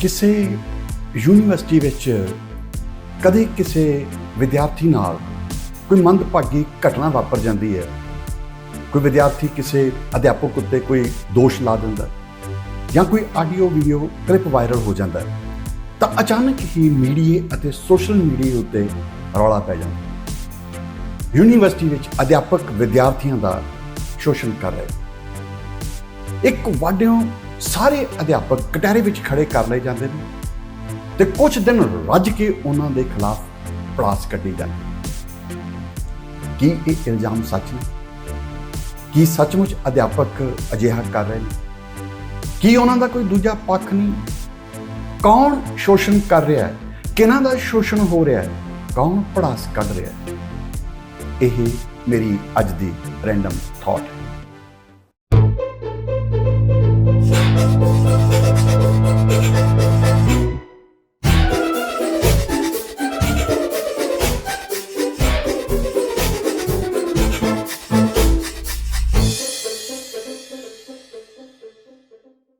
ਕਿਸੇ ਯੂਨੀਵਰਸਿਟੀ ਵਿੱਚ ਕਦੇ ਕਿਸੇ ਵਿਦਿਆਰਥੀ ਨਾਲ ਕੋਈ ਮੰਦਭਾਗੀ ਘਟਨਾ ਵਾਪਰ ਜਾਂਦੀ ਹੈ ਕੋਈ ਵਿਦਿਆਰਥੀ ਕਿਸੇ ਅਧਿਆਪਕ ਉੱਤੇ ਕੋਈ ਦੋਸ਼ ਲਾ ਦਿੰਦਾ ਜਾਂ ਕੋਈ ਆਡੀਓ ਵੀਡੀਓ ਕਲਿੱਪ ਵਾਇਰਲ ਹੋ ਜਾਂਦਾ ਹੈ, ਤਾਂ ਅਚਾਨਕ ਹੀ ਮੀਡੀਏ ਅਤੇ ਸੋਸ਼ਲ ਮੀਡੀਆ ਉੱਤੇ ਰੌਲਾ ਪੈ ਜਾਂਦਾ ਯੂਨੀਵਰਸਿਟੀ ਵਿੱਚ ਅਧਿਆਪਕ ਵਿਦਿਆਰਥੀਆਂ ਦਾ ਸ਼ੋਸ਼ਣ ਕਰ ਰਹੇ ਇੱਕ ਵਾਢਿਓਂ ਸਾਰੇ ਅਧਿਆਪਕ ਕਟਹਿਰੇ ਵਿੱਚ ਖੜੇ ਕਰ ਲਏ ਜਾਂਦੇ ਨੇ ਤੇ ਕੁਝ ਦਿਨ ਰੱਜ ਕੇ ਉਹਨਾਂ ਦੇ ਖਿਲਾਫ ਪੜਾਸ ਕੱਢੀ ਜਾਂਦੀ ਕੀ ਇਹ ਇਲਜ਼ਾਮ ਸੱਚ ਨੇ? ਕੀ ਸੱਚਮੁੱਚ ਅਧਿਆਪਕ ਅਜਿਹਾ ਕਰ ਰਹੇ ਨੇ? ਕੀ ਉਹਨਾਂ ਦਾ ਕੋਈ ਦੂਜਾ ਪੱਖ ਨਹੀਂ? ਕੌਣ ਸ਼ੋਸ਼ਣ ਕਰ ਰਿਹਾ ਹੈ? ਕਿਹਨਾਂ ਦਾ ਸ਼ੋਸ਼ਣ ਹੋ ਰਿਹਾ ਹੈ? ਕੌਣ ਪੜਾਸ ਕੱਢ ਰਿਹਾ ਹੈ? ਇਹ ਮੇਰੀ ਅੱਜ ਦੀ ਰੈਂਡਮ ਥਾਟ ਹੈ।